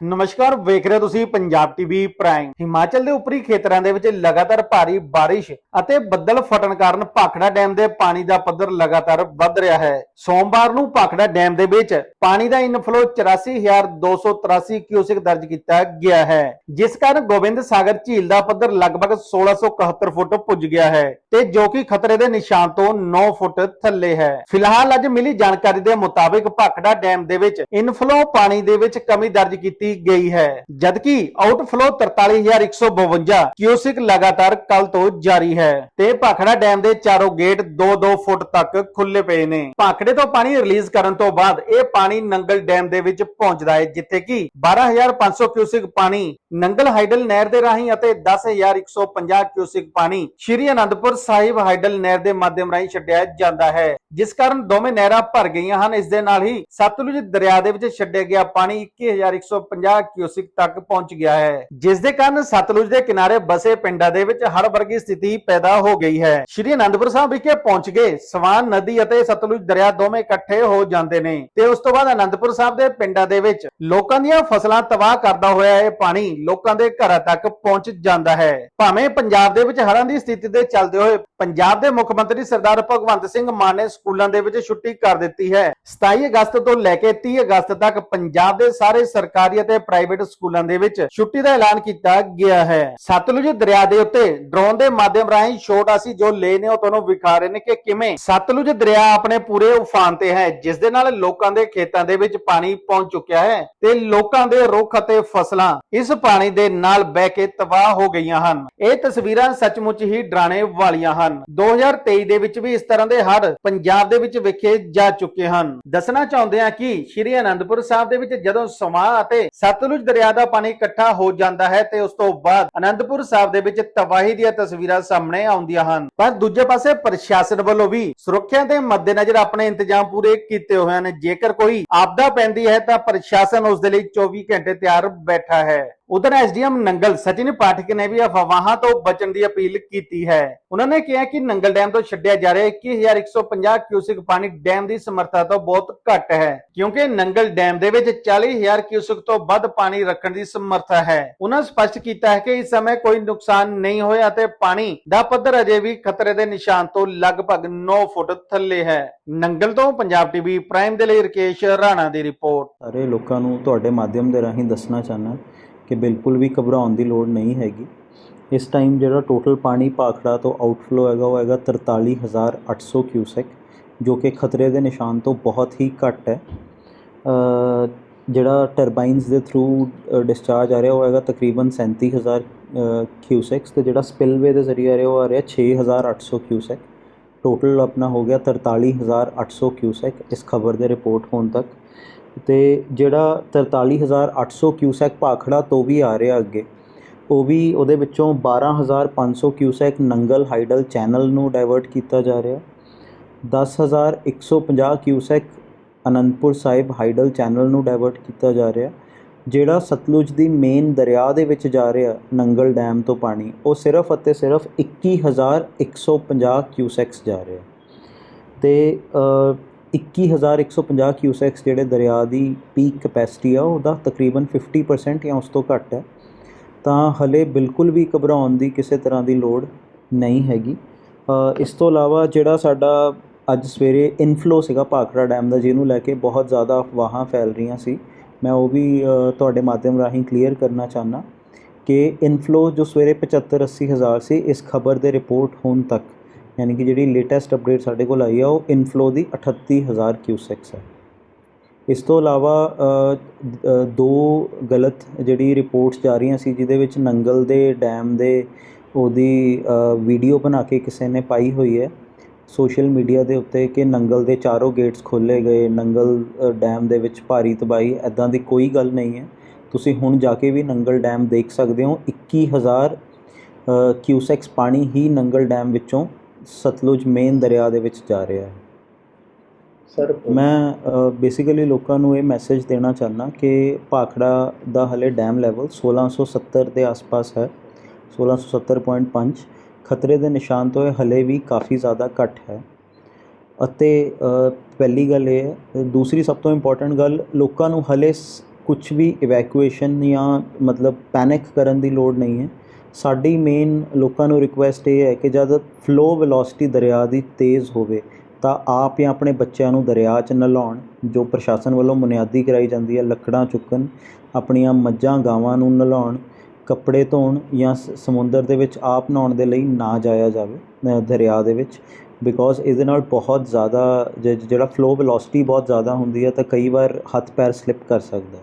ਨਮਸਕਾਰ, ਵੇਖ ਰਹੇ ਹੋ ਤੁਸੀਂ ਪੰਜਾਬ ਟੀਵੀ ਪ੍ਰਾਈਮ। ਹਿਮਾਚਲ ਦੇ ਉੱਪਰੀ ਖੇਤਰਾਂ ਦੇ ਵਿੱਚ ਲਗਾਤਾਰ ਭਾਰੀ ਬਾਰਿਸ਼ ਅਤੇ ਬੱਦਲ ਫਟਣ ਕਾਰਨ ਭਾਖੜਾ ਡੈਮ ਦੇ ਪਾਣੀ ਦਾ ਪੱਧਰ ਲਗਾਤਾਰ ਵੱਧ ਰਿਹਾ ਹੈ। ਸੋਮਵਾਰ ਨੂੰ ਭਾਖੜਾ ਡੈਮ ਦੇ ਵਿੱਚ ਪਾਣੀ ਦਾ ਇਨਫਲੋ 84283 ਕਿਊਸਿਕ ਦਰਜ ਕੀਤਾ ਗਿਆ ਹੈ, ਜਿਸ ਕਾਰਨ ਗੋਬਿੰਦ ਸਾਗਰ ਝੀਲ ਦਾ ਪੱਧਰ ਲਗਭਗ 1671 ਫੁੱਟ ਪੁੱਜ ਗਿਆ ਹੈ ਤੇ ਜੋ ਕਿ ਖਤਰੇ ਦੇ ਨਿਸ਼ਾਨ ਤੋਂ 9 ਫੁੱਟ ਥੱਲੇ ਹੈ। ਫਿਲਹਾਲ ਅੱਜ ਮਿਲੀ ਜਾਣਕਾਰੀ ਦੇ ਮੁਤਾਬਿਕ ਭਾਖੜਾ ਡੈਮ ਦੇ ਵਿੱਚ ਇਨਫਲੋ ਪਾਣੀ ਦੇ ਵਿੱਚ ਕਮੀ ਦਰਜ ਕੀਤੀ ਗਈ ਹੈ। ਜਦਕਿ ਆਊਟਫਲੋ 43152 ਕਿਊਸਿਕ ਲਗਾਤਾਰ ਕੱਲ ਤੋਂ ਜਾਰੀ ਹੈ ਤੇ ਭਾਖੜਾ ਡੈਮ ਦੇ ਚਾਰੋਂ ਗੇਟ 2-2 ਫੁੱਟ ਤੱਕ ਖੁੱਲੇ ਪਏ ਨੇ। ਭਾਖੜੇ ਤੋਂ ਪਾਣੀ ਰਿਲੀਜ਼ ਕਰਨ ਤੋਂ ਬਾਅਦ ਇਹ ਪਾਣੀ ਨੰਗਲ ਡੈਮ ਦੇ ਵਿੱਚ ਪਹੁੰਚਦਾ ਹੈ, ਜਿੱਥੇ ਕਿ 12500 ਕਿਊਸਿਕ ਪਾਣੀ ਨੰਗਲ ਹਾਈਡਲ ਨਹਿਰ ਦੇ ਰਾਹੀਂ ਅਤੇ 10150 ਕਿਊਸਿਕ ਪਾਣੀ ਸ਼੍ਰੀ ਅਨੰਦਪੁਰ ਸਾਹਿਬ ਹਾਈਡਲ ਨਹਿਰ ਦੇ ਮਾਧਿਅਮ ਰਾਹੀਂ ਛੱਡਿਆ ਜਾਂਦਾ ਹੈ। ਜਿਸ ਕਾਰਨ ਦੋਵੇਂ ਨਹਿਰਾਂ ਭਰ ਗਈਆਂ ਹਨ। ਇਸ ਦੇ ਨਾਲ ਹੀ ਸਤਲੁਜ ਦਰਿਆ ਦੇ ਵਿੱਚ ਛੱਡਿਆ ਗਿਆ ਪਾਣੀ 21150 ਕਿਊਸਿਕ ਤੱਕ ਪਹੁੰਚ ਗਿਆ ਹੈ। ਜਿਸ ਦੇ ਕਾਰਨ ਸਤਲੁਜ ਦੇ ਕਿਨਾਰੇ ਬਸੇ ਪਿੰਡਾਂ ਦੇ ਵਿੱਚ ਹੜ੍ਹ ਵਰਗੀ ਸਥਿਤੀ ਪੈਦਾ ਹੋ ਗਈ ਹੈ। ਸ਼੍ਰੀ ਅਨੰਦਪੁਰ ਸਾਹਿਬ ਵਿਖੇ ਪਹੁੰਚ ਗਏ। ਸਵਾਨ ਨਦੀ ਅਤੇ ਸਤਲੁਜ ਦਰਿਆ ਦੋਵੇਂ ਇਕੱਠੇ ਹੋ ਜਾਂਦੇ ਨੇ ਤੇ ਉਸ ਤੋਂ ਬਾਅਦ ਅਨੰਦਪੁਰ ਸਾਹਿਬ ਦੇ ਪਿੰਡਾਂ ਦੇ ਵਿੱਚ ਲੋਕਾਂ ਦੀਆਂ ਫਸਲਾਂ ਤਬਾਹ ਕਰਦਾ ਹੋਇਆ ਇਹ ਪਾਣੀ ਲੋਕਾਂ ਦੇ ਘਰਾਂ ਤੱਕ ਪਹੁੰਚ ਜਾਂਦਾ ਹੈ। ਭਾਵੇਂ ਪੰਜਾਬ ਦੇ ਵਿੱਚ ਹੜ੍ਹਾਂ ਦੀ ਸਥਿਤੀ ਦੇ ਚੱਲਦੇ ਹੋਏ ਪੰਜਾਬ ਦੇ ਮੁੱਖ ਮੰਤਰੀ ਸਰਦਾਰ ਭਗਵੰਤ ਸਿੰਘ ਮਾਨ ਨੇ ਸਕੂਲਾਂ ਦੇ ਵਿੱਚ ਛੁੱਟੀ ਕਰ ਦਿੱਤੀ ਹੈ। 27 ਅਗਸਤ ਤੋਂ ਲੈ ਕੇ 30 ਅਗਸਤ ਤੱਕ ਪੰਜਾਬ ਦੇ ਸਾਰੇ ਸਰਕਾਰੀ ਅਤੇ ਪ੍ਰਾਈਵੇਟ ਸਕੂਲਾਂ ਦੇ ਵਿੱਚ ਛੁੱਟੀ ਦਾ ਐਲਾਨ ਕੀਤਾ ਗਿਆ ਹੈ। ਸਤਲੁਜ ਦਰਿਆ ਦੇ ਉੱਤੇ ਡਰੋਨ ਦੇ ਮਾਧਿਅਮ ਰਾਹੀਂ ਸ਼ੋਟ ਅਸੀਂ ਜੋ ਲਏ ਨੇ ਉਹ ਤੁਹਾਨੂੰ ਵਿਖਾ ਰਹੇ ਨੇ ਕਿ ਕਿਵੇਂ ਸਤਲੁਜ ਦਰਿਆ ਆਪਣੇ ਪੂਰੇ ਉਫਾਨ ਤੇ ਹੈ, ਜਿਸ ਦੇ ਨਾਲ ਲੋਕਾਂ ਦੇ ਖੇਤਾਂ ਦੇ ਵਿੱਚ ਪਾਣੀ ਪਹੁੰਚ ਚੁੱਕਿਆ ਹੈ ਤੇ ਲੋਕਾਂ ਦੇ ਰੁੱਖ ਅਤੇ ਫਸਲਾਂ ਇਸ ਪਾਣੀ ਦੇ ਨਾਲ ਬਹਿ ਕੇ ਤਬਾਹ ਹੋ ਗਈਆਂ ਹਨ। ਇਹ ਤਸਵੀਰਾਂ ਸੱਚਮੁੱਚ ਹੀ ਡਰਾਣੇ ਵਾਲੀਆਂ ਹਨ। 2023 ਦੇ ਵਿੱਚ ਵੀ ਇਸ ਤਰ੍ਹਾਂ ਦੇ ਹੜ੍ਹ ਪੰਜਾਬ ਦੇ ਵਿੱਚ ਵੇਖੇ ਜਾ ਚੁੱਕੇ ਹਨ। ਦੱਸਣਾ ਚਾਹੁੰਦੇ ਹਾਂ ਕਿ ਸ਼੍ਰੀ ਅਨੰਦਪੁਰ ਸਾਹਿਬ ਦੇ ਵਿੱਚ ਜਦੋਂ ਸਮਾਂ ਅਤੇ ਸਤਲੁਜ ਦਰਿਆ ਦਾ ਪਾਣੀ ਇਕੱਠਾ ਹੋ ਜਾਂਦਾ ਹੈ ਤੇ ਉਸ ਤੋਂ ਬਾਅਦ ਅਨੰਦਪੁਰ ਸਾਹਿਬ ਦੇ ਵਿੱਚ ਤਬਾਹੀ ਦੀਆਂ ਤਸਵੀਰਾਂ ਸਾਹਮਣੇ ਆਉਂਦੀਆਂ ਹਨ। ਪਰ ਦੂਜੇ ਪਾਸੇ ਪ੍ਰਸ਼ਾਸਨ ਵੱਲੋਂ ਵੀ ਸੁਰੱਖਿਆ ਦੇ ਮੱਦੇਨਜ਼ਰ ਆਪਣੇ ਇੰਤਜ਼ਾਮ ਪੂਰੇ ਕੀਤੇ ਹੋਏ ਹਨ। ਜੇਕਰ ਕੋਈ ਆਪਦਾ ਪੈਂਦੀ ਹੈ ਤਾਂ ਪ੍ਰਸ਼ਾਸਨ ਉਸ ਦੇ ਲਈ 24 ਘੰਟੇ ਤਿਆਰ ਬੈਠਾ ਹੈ। ਉਧਰ ਐਸਡੀਐਮ ਨੰਗਲ ਸਚਿਨ ਪਾਠਕ ਨੇ ਵੀ ਅਫਵਾਹਾਂ ਤੋਂ ਬਚਣ ਦੀ ਅਪੀਲ ਕੀਤੀ ਹੈ। ਉਹਨਾਂ ਨੇ ਕਿਹਾ ਕਿ ਨੰਗਲ ਡੈਮ ਤੋਂ ਛੱਡਿਆ ਜਾ ਰਿਹਾ 21150 ਕਿਊਸਿਕ ਪਾਣੀ ਡੈਮ ਦੀ ਸਮਰੱਥਾ ਤੋਂ ਬਹੁਤ ਘੱਟ ਹੈ, ਕਿਉਂਕਿ ਨੰਗਲ ਡੈਮ ਦੇ ਵਿੱਚ 40000 ਕਿਊਸਿਕ ਤੋਂ ਵੱਧ ਪਾਣੀ ਰੱਖਣ ਦੀ ਸਮਰੱਥਾ ਹੈ। ਉਹਨਾਂ ਸਪਸ਼ਟ ਕੀਤਾ ਹੈ ਕਿ ਇਸ ਸਮੇਂ ਕੋਈ ਨੁਕਸਾਨ ਨਹੀਂ ਹੋਇਆ ਅਤੇ ਪਾਣੀ ਦਾ ਪੱਧਰ ਅਜੇ ਵੀ ਖਤਰੇ ਦੇ ਨਿਸ਼ਾਨ ਤੋਂ ਲਗਭਗ 9 ਫੁੱਟ ਥੱਲੇ ਹੈ। ਨੰਗਲ ਤੋਂ ਪੰਜਾਬ ਟੀਵੀ ਪ੍ਰਾਈਮ ਦੇ ਲਈ ਰਕੇਸ਼ ਰਾਣਾ ਦੀ ਰਿਪੋਰਟ। ਸਾਰੇ ਲੋਕਾਂ ਨੂੰ ਤੁਹਾਡੇ ਮਾਧਿਅਮ ਦੇ ਰਾਹੀਂ ਦੱਸਣਾ ਚਾਹਨਾ ਕਿ ਬਿਲਕੁਲ ਵੀ ਘਬਰਾਉਣ ਦੀ ਲੋੜ ਨਹੀਂ ਹੈਗੀ। ਇਸ ਟਾਈਮ ਜਿਹੜਾ ਟੋਟਲ ਪਾਣੀ ਭਾਖੜਾ ਤੋਂ ਆਊਟਫਲੋ ਹੈਗਾ, ਉਹ ਹੈਗਾ 43800 ਕਿਊਸੈਕ ਜੋ ਕਿ ਖਤਰੇ ਦੇ ਨਿਸ਼ਾਨ ਤੋਂ ਬਹੁਤ ਹੀ ਘੱਟ ਹੈ। ਜਿਹੜਾ ਟਰਬਾਈਨਸ ਦੇ ਥਰੂ ਡਿਸਚਾਰਜ ਆ ਰਿਹਾ, ਉਹ ਹੈਗਾ ਤਕਰੀਬਨ 37000 ਕਿਊਸੈਕਸ ਤੇ ਜਿਹੜਾ ਸਪਿਲਵੇ ਦੇ ਜ਼ਰੀਏ ਆ ਰਿਹਾ, ਉਹ ਆ ਰਿਹਾ 6800 ਕਿਊਸੈਕ ਟੋਟਲ ਆਪਣਾ ਹੋ ਗਿਆ 43800 ਕਿਊਸੈਕ ਇਸ ਖਬਰ ਦੇ ਰਿਪੋਰਟ ਹੋਣ ਤੱਕ। ਅਤੇ ਜਿਹੜਾ 43800 ਕਿਊਸੈਕ ਭਾਖੜਾ ਤੋਂ ਵੀ ਆ ਰਿਹਾ ਅੱਗੇ, ਉਹ ਵੀ ਉਹਦੇ ਵਿੱਚੋਂ 12500 ਕਿਊਸੈਕ ਨੰਗਲ ਹਾਈਡਲ ਚੈਨਲ ਨੂੰ ਡਾਇਵਰਟ ਕੀਤਾ ਜਾ ਰਿਹਾ। 10150 cusec Anandpur Sahib hydel channel ਨੂੰ ਡਾਇਵਰਟ ਕੀਤਾ ਜਾ ਰਿਹਾ, ਜਿਹੜਾ ਸਤਲੁਜ ਦੀ ਮੇਨ ਦਰਿਆ ਦੇ ਵਿੱਚ ਜਾ ਰਿਹਾ ਨੰਗਲ ਡੈਮ ਤੋਂ ਪਾਣੀ, ਉਹ ਸਿਰਫ ਅਤੇ ਸਿਰਫ 21150 ਕਿਊਸੈਕਸ ਜਾ ਰਿਹਾ। ਤੇ 21150 ਕਿਊਸੈਕਸ ਜਿਹੜੇ ਦਰਿਆ ਦੀ ਪੀਕ ਕਪੈਸਿਟੀ ਆ, ਉਹਦਾ ਤਕਰੀਬਨ 50% ਜਾਂ ਉਸ ਤੋਂ ਘੱਟ ਹੈ। ਤਾਂ ਹਲੇ ਬਿਲਕੁਲ ਵੀ ਘਬਰਾਉਣ ਦੀ ਕਿਸੇ ਤਰ੍ਹਾਂ ਦੀ ਲੋੜ ਨਹੀਂ ਹੈਗੀ। ਇਸ ਤੋਂ ਇਲਾਵਾ ਜਿਹੜਾ ਸਾਡਾ ਅੱਜ ਸਵੇਰੇ ਇਨਫਲੋ ਸੀਗਾ ਭਾਖੜਾ ਡੈਮ ਦਾ, ਜਿਹਨੂੰ ਲੈ ਕੇ ਬਹੁਤ ਜ਼ਿਆਦਾ ਅਫਵਾਹਾਂ ਫੈਲ ਰਹੀਆਂ ਸੀ, ਮੈਂ ਉਹ ਵੀ ਤੁਹਾਡੇ ਮਾਧਿਅਮ ਰਾਹੀਂ ਕਲੀਅਰ ਕਰਨਾ ਚਾਹਨਾ ਕਿ ਇਨਫਲੋ ਜੋ ਸਵੇਰੇ 75 80 ਹਜ਼ਾਰ ਸੀ, ਇਸ ਖਬਰ ਦੇ ਰਿਪੋਰਟ ਹੋਣ ਤੱਕ ਯਾਨੀ ਕਿ ਜਿਹੜੀ ਲੇਟੈਸਟ ਅਪਡੇਟ ਸਾਡੇ ਕੋਲ ਆਈ ਆ ਉਹ ਇਨਫਲੋ ਦੀ 38000 ਕਿਊਸੈਕਸ ਹੈ। ਇਸ ਤੋਂ ਇਲਾਵਾ ਦੋ ਗਲਤ ਜਿਹੜੀ ਰਿਪੋਰਟਸ ਜਾ ਰਹੀਆਂ ਸੀ ਜਿਹਦੇ ਵਿੱਚ ਨੰਗਲ ਦੇ ਡੈਮ ਦੇ ਉਹਦੀ ਵੀਡੀਓ ਬਣਾ ਕੇ ਕਿਸੇ ਨੇ ਪਾਈ ਹੋਈ ਹੈ। ਸੋਸ਼ਲ ਮੀਡੀਆ ਦੇ ਉੱਤੇ ਕਿ ਨੰਗਲ ਦੇ ਚਾਰੋਂ ਗੇਟਸ ਖੋਲੇ ਗਏ ਨੰਗਲ ਡੈਮ ਦੇ ਵਿੱਚ ਭਾਰੀ ਤਬਾਹੀ ਐਦਾਂ ਦੀ ਕੋਈ ਗੱਲ ਨਹੀਂ ਹੈ। ਤੁਸੀਂ ਹੁਣ ਜਾ ਕੇ ਵੀ ਨੰਗਲ ਡੈਮ ਦੇਖ ਸਕਦੇ ਹੋ 21000 ਅ, ਕਿਊਸੈਕਸ ਪਾਣੀ ਹੀ ਨੰਗਲ ਡੈਮ ਵਿੱਚੋਂ ਸਤਲੁਜ ਮੇਨ ਦਰਿਆ ਦੇ ਵਿੱਚ ਜਾ ਰਿਹਾ ਹੈ। ਸਰ ਮੈਂ ਬੇਸਿਕਲੀ ਲੋਕਾਂ ਨੂੰ ਇਹ ਮੈਸੇਜ ਦੇਣਾ ਚਾਹੁੰਦਾ ਕਿ ਭਾਖੜਾ ਦਾ ਹਲੇ ਡੈਮ ਲੈਵਲ 1670 ਦੇ ਆਸ-ਪਾਸ ਹੈ 1670.5 ਖਤਰੇ ਦੇ ਨਿਸ਼ਾਨ ਤੋਂ ਇਹ ਹਲੇ ਵੀ ਕਾਫੀ ਜ਼ਿਆਦਾ ਘੱਟ ਹੈ। ਅਤੇ ਪਹਿਲੀ ਗੱਲ ਇਹ ਹੈ ਦੂਸਰੀ ਸਭ ਤੋਂ ਇੰਪੋਰਟੈਂਟ ਗੱਲ ਲੋਕਾਂ ਨੂੰ ਹਲੇ ਕੁਝ ਵੀ ਇਵੈਕੂਏਸ਼ਨ ਜਾਂ ਮਤਲਬ ਪੈਨਿਕ ਕਰਨ ਦੀ ਲੋੜ ਨਹੀਂ ਹੈ। ਸਾਡੀ ਮੇਨ ਲੋਕਾਂ ਨੂੰ ਰਿਕੁਐਸਟ ਇਹ ਹੈ ਕਿ ਜਦ ਫਲੋ ਵੈਲੋਸਿਟੀ ਦਰਿਆ ਦੀ ਤੇਜ਼ ਹੋਵੇ, ਤਾਂ ਆਪ ਜਾਂ ਆਪਣੇ ਬੱਚਿਆਂ ਨੂੰ ਦਰਿਆ 'ਚ ਨਲਾਉਣ, ਜੋ ਪ੍ਰਸ਼ਾਸਨ ਵੱਲੋਂ ਬੁਨਿਆਦੀ ਕਰਾਈ ਜਾਂਦੀ ਹੈ, ਲੱਕੜਾਂ ਚੁੱਕਣ, ਆਪਣੀਆਂ ਮੱਝਾਂ ਗਾਵਾਂ ਨੂੰ ਨਲਾਉਣ, ਕੱਪੜੇ ਧੋਣ ਜਾਂ ਸਮੁੰਦਰ ਦੇ ਵਿੱਚ ਆਪ ਨਹਾਉਣ ਦੇ ਲਈ ਨਾ ਜਾਇਆ ਜਾਵੇ ਦਰਿਆ ਦੇ ਵਿੱਚ ਬਿਕੋਜ਼ ਇਹਦੇ ਨਾਲ ਬਹੁਤ ਜ਼ਿਆਦਾ, ਜ- ਜਿਹੜਾ ਫਲੋ ਵੈਲੋਸਿਟੀ ਬਹੁਤ ਜ਼ਿਆਦਾ ਹੁੰਦੀ ਹੈ, ਤਾਂ ਕਈ ਵਾਰ ਹੱਥ ਪੈਰ ਸਲਿੱਪ ਕਰ ਸਕਦਾ